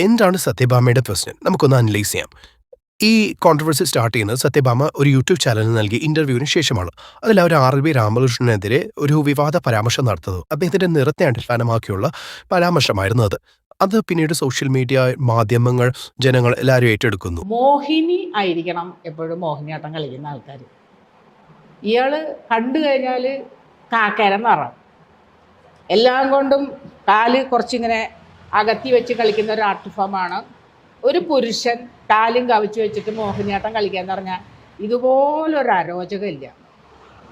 എന്താണ് സത്യഭാമയുടെ പ്രശ്നം? നമുക്കൊന്ന് അനലൈസ് ചെയ്യാം. ഈ കോൺട്രവേഴ്സി സ്റ്റാർട്ട് ചെയ്യുന്നത് സത്യഭാമ ഒരു യൂട്യൂബ് ചാനലിന് നൽകിയ ഇന്റർവ്യൂവിന് ശേഷമാണ്. അതിൽ അവർ ആർ ബി രാമകൃഷ്ണനെതിരെ ഒരു വിവാദ പരാമർശം നടത്തുന്നത് അദ്ദേഹത്തിന്റെ നിറത്തെ അടിസ്ഥാനമാക്കിയുള്ള പരാമർശമായിരുന്നു അത്. അത് പിന്നീട് സോഷ്യൽ മീഡിയ മാധ്യമങ്ങൾ ജനങ്ങൾ എല്ലാവരും ഏറ്റെടുക്കുന്നു. മോഹിനി ആയിരിക്കണം എപ്പോഴും മോഹിനിയാട്ടം കളിക്കുന്ന ആൾക്കാർ ഇയാൾ കണ്ടു കഴിഞ്ഞാൽ കാക്കേര നിറം എല്ലാം കൊണ്ടും കാൽ കുറച്ചിങ്ങനെ അകത്തി വെച്ച് കളിക്കുന്ന ഒരു ആർട്ട് ഫോമാണ് ഒരു പുരുഷൻ കാലും കവച്ച് വെച്ചിട്ട് മോഹിനിയാട്ടം കളിക്കുക എന്ന് പറഞ്ഞാൽ ഇതുപോലൊരു അരോചകമില്ല.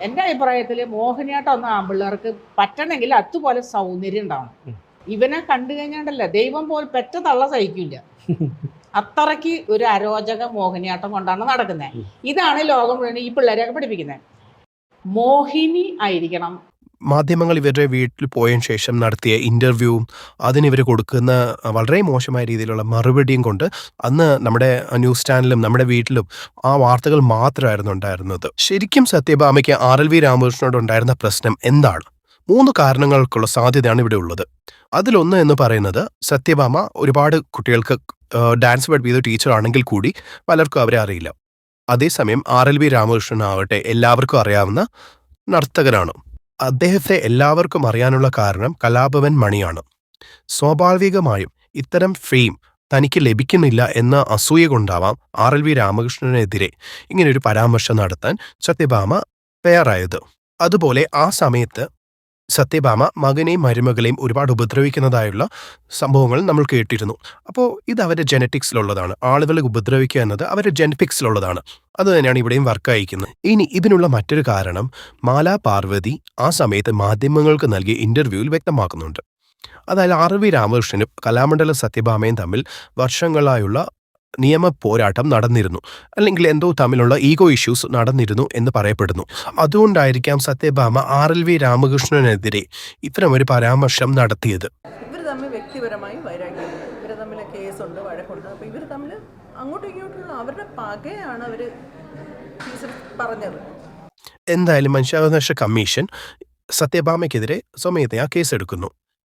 എന്റെ അഭിപ്രായത്തിൽ മോഹിനിയാട്ടം ഒന്നും ആമ്പിള്ളേർക്ക് പറ്റണമെങ്കിൽ അതുപോലെ സൗന്ദര്യം ഉണ്ടാവണം. ഇവനെ കണ്ടു കഴിഞ്ഞാണ്ടല്ല ദൈവം പോലെ പെറ്റ തള്ള സഹിക്കില്ല. അത്രയ്ക്ക് ഒരു അരോചക മോഹിനിയാട്ടം കൊണ്ടാണ് നടക്കുന്നത്. ഇതാണ് ലോകം മുഴുവൻ ഈ പിള്ളേരെയൊക്കെ പഠിപ്പിക്കുന്നത്. മോഹിനി ആയിരിക്കണം മാധ്യമങ്ങൾ ഇവരുടെ വീട്ടിൽ പോയതിനു ശേഷം നടത്തിയ ഇന്റർവ്യൂവും അതിന് ഇവർ കൊടുക്കുന്ന വളരെ മോശമായ രീതിയിലുള്ള മറുപടിയും കൊണ്ട് അന്ന് നമ്മുടെ ന്യൂസ് ചാനലും നമ്മുടെ വീട്ടിലും ആ വാർത്തകൾ മാത്രമായിരുന്നു ഉണ്ടായിരുന്നത്. ശരിക്കും സത്യഭാമയ്ക്ക് ആർ എൽ വി രാമകൃഷ്ണനോട് ഉണ്ടായിരുന്ന പ്രശ്നം എന്താണ്? മൂന്ന് കാരണങ്ങൾക്കുള്ള സാധ്യതയാണ് ഇവിടെ ഉള്ളത്. അതിലൊന്ന് എന്ന് പറയുന്നത് സത്യഭാമ ഒരുപാട് കുട്ടികൾക്ക് ഡാൻസ് പഠിപ്പിച്ച ടീച്ചർ ആണെങ്കിൽ കൂടി പലർക്കും അവരെ അറിയില്ല. അതേസമയം ആർ എൽ വി രാമകൃഷ്ണൻ ആവട്ടെ എല്ലാവർക്കും അറിയാവുന്ന നർത്തകനാണ്. അദ്ദേഹത്തെ എല്ലാവർക്കും അറിയാനുള്ള കാരണം കലാഭവൻ മണിയാണ്. സ്വാഭാവികമായും ഇത്തരം ഫെയിം തനിക്ക് ലഭിക്കുന്നില്ല എന്ന അസൂയ കൊണ്ടാവാം ആർ എൽ വി രാമകൃഷ്ണനെതിരെ ഇങ്ങനെയൊരു പരാമർശം നടത്താൻ സത്യഭാമ തയ്യാറായത്. അതുപോലെ ആ സമയത്ത് സത്യഭാമ മകനെയും മരുമകളെയും ഒരുപാട് ഉപദ്രവിക്കുന്നതായുള്ള സംഭവങ്ങൾ നമ്മൾ കേട്ടിരുന്നു. അപ്പോൾ ഇത് അവരുടെ ജനറ്റിക്സിലുള്ളതാണ്. ആളുകളെ ഉപദ്രവിക്കുക എന്നത് അവരുടെ ജനറ്റിക്സിലുള്ളതാണ്. അത് തന്നെയാണ് ഇവിടെയും വർക്ക് അയക്കുന്നത്. ഇനി ഇതിനുള്ള മറ്റൊരു കാരണം മാലാ പാർവതി ആ സമയത്ത് മാധ്യമങ്ങൾക്ക് നൽകിയ ഇന്റർവ്യൂവിൽ വ്യക്തമാക്കുന്നുണ്ട്. അതായത് ആർ വി രാമകൃഷ്ണനും കലാമണ്ഡല സത്യഭാമയും തമ്മിൽ വർഷങ്ങളായുള്ള നിയമ പോരാട്ടം നടന്നിരുന്നു. അല്ലെങ്കിൽ എന്തോ തമ്മിലുള്ള ഈഗോ ഇഷ്യൂസ് നടന്നിരുന്നു എന്ന് പറയപ്പെടുന്നു. അതുകൊണ്ടായിരിക്കാം സത്യഭാമ ആർ എൽ വി രാമകൃഷ്ണനെതിരെ ഇത്തരമൊരു പരാമർശം നടത്തിയത്. ഇവർ തമ്മിൽ വ്യക്തിപരമായി ഇവർ തമ്മിൽ കേസുണ്ട് വഴക്കുണ്ട്. അപ്പോൾ ഇവർ തമ്മിൽ അങ്ങോട്ടും ഇങ്ങോട്ടുള്ള അവരുടെ പകയാണ് അവർ പറഞ്ഞത്. എന്തായാലും മനുഷ്യാവകാശ കമ്മീഷൻ സത്യഭാമയ്ക്കെതിരെ സ്വമേധയാ കേസെടുക്കുന്നു.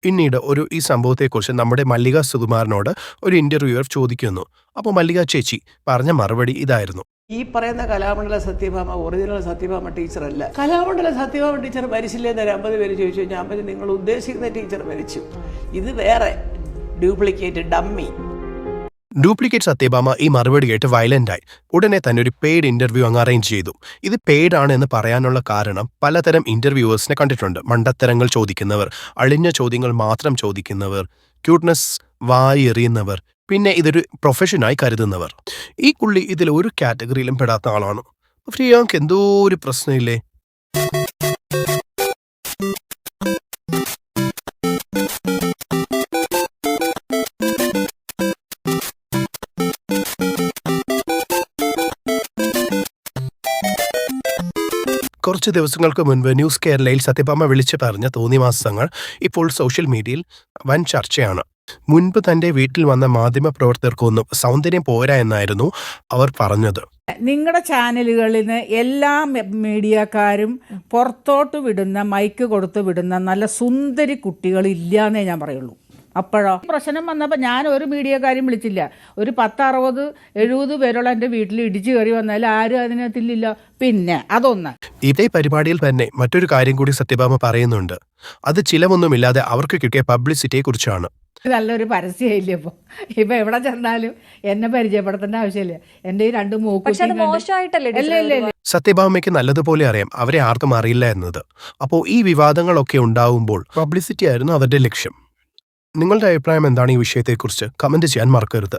പിന്നീട് ഒരു ഈ സംഭവത്തെക്കുറിച്ച് നമ്മുടെ മല്ലിക സുകുമാരനോട് ഒരു ഇന്റർവ്യൂവർ ചോദിക്കുന്നു. അപ്പോൾ മല്ലിക ചേച്ചി പറഞ്ഞ മറുപടി ഇതായിരുന്നു. ഈ പറയുന്ന കലാമണ്ഡല സത്യഭാമ ഒറിജിനൽ സത്യഭാമ ടീച്ചറല്ല കലാമണ്ഡല സത്യഭാമ ടീച്ചർ മരിച്ചില്ലേ എന്നൊരു അമ്പത് പേര് ചോദിച്ചു കഴിഞ്ഞാൽ അമ്പത് നിങ്ങൾ ഉദ്ദേശിക്കുന്ന ടീച്ചർ മരിച്ചു. ഇത് വേറെ ഡ്യൂപ്ലിക്കേറ്റ് ഡമ്മി ഡ്യൂപ്ലിക്കേറ്റ് സത്യഭാമ ഈ മറുപടി കേട്ട് വയലന്റായി ഉടനെ തന്നെ ഒരു പെയ്ഡ് ഇന്റർവ്യൂ അങ്ങ് അറേഞ്ച് ചെയ്തു. ഇത് പെയ്ഡ് ആണ് എന്ന് പറയാനുള്ള കാരണം പലതരം ഇന്റർവ്യൂവേഴ്സിനെ കണ്ടിട്ടുണ്ട്. മണ്ടത്തരങ്ങൾ ചോദിക്കുന്നവർ അളിഞ്ഞ ചോദ്യങ്ങൾ മാത്രം ചോദിക്കുന്നവർ ക്യൂട്ട്നെസ് വായി എറിയുന്നവർ പിന്നെ ഇതൊരു പ്രൊഫഷനായി കരുതുന്നവർ. ഈ കുള്ളി ഇതിൽ ഒരു കാറ്റഗറിയിലും പെടാത്ത ആളാണ്. ഫ്രിയാങ്ക് എന്തോ ഒരു പ്രശ്നമില്ലേ? കുറച്ച് ദിവസങ്ങൾക്ക് മുൻപ് ന്യൂസ് കേരളയിൽ സത്യഭാമ വിളിച്ചു പറഞ്ഞ തോന്നിവാസങ്ങൾ ഇപ്പോൾ സോഷ്യൽ മീഡിയയിൽ വൻ ചർച്ചയാണ്. മുൻപ് തന്റെ വീട്ടിൽ വന്ന മാധ്യമ പ്രവർത്തകർക്കൊന്നും സൗന്ദര്യം പോരാ എന്നായിരുന്നു അവർ പറഞ്ഞത്. നിങ്ങളുടെ ചാനലുകളിൽ നിന്ന് എല്ലാ മീഡിയക്കാരും പുറത്തോട്ട് വിടുന്ന മൈക്ക് കൊടുത്ത് വിടുന്ന നല്ല സുന്ദരി കുട്ടികൾ ഇല്ലാന്നേ ഞാൻ പറയുള്ളൂ. അപ്പോഴോ? പ്രശ്നം വന്നപ്പോൾ ഞാൻ ഒരു മീഡിയക്കാരും വിളിച്ചില്ല. ഒരു പത്ത് അറുപത് എഴുപത് പേരോളം എന്റെ വീട്ടിൽ ഇടിച്ചു കയറി വന്നാൽ ആരും അതിനകത്തില്ല പിന്നെ അതൊന്ന്. ഇതേ പരിപാടിയിൽ തന്നെ മറ്റൊരു കാര്യം കൂടി സത്യഭാമ പറയുന്നുണ്ട്. അത് ചിലവൊന്നുമില്ലാതെ അവർക്ക് കിട്ടിയ പബ്ലിസിറ്റിയെ കുറിച്ചാണ് നല്ലൊരു പരസ്യമില്ല ഇപ്പോൾ ഇപ്പൊ എവിടെ ചെന്നാലും എന്നെ പരിചയപ്പെടുത്തേണ്ട ആവശ്യമില്ല. എന്റെ ഈ രണ്ട് മൂക്ക് സത്യഭാമയ്ക്ക് നല്ലതുപോലെ അറിയാം. അവരെ ആർക്കും അറിയില്ല എന്നത്. അപ്പോൾ ഈ വിവാദങ്ങളൊക്കെ ഉണ്ടാവുമ്പോൾ പബ്ലിസിറ്റി ആയിരുന്നു അവരുടെ ലക്ഷ്യം. നിങ്ങളുടെ അഭിപ്രായം എന്താണ് ഈ വിഷയത്തെക്കുറിച്ച് കമന്റ് ചെയ്യാൻ മറക്കരുത്.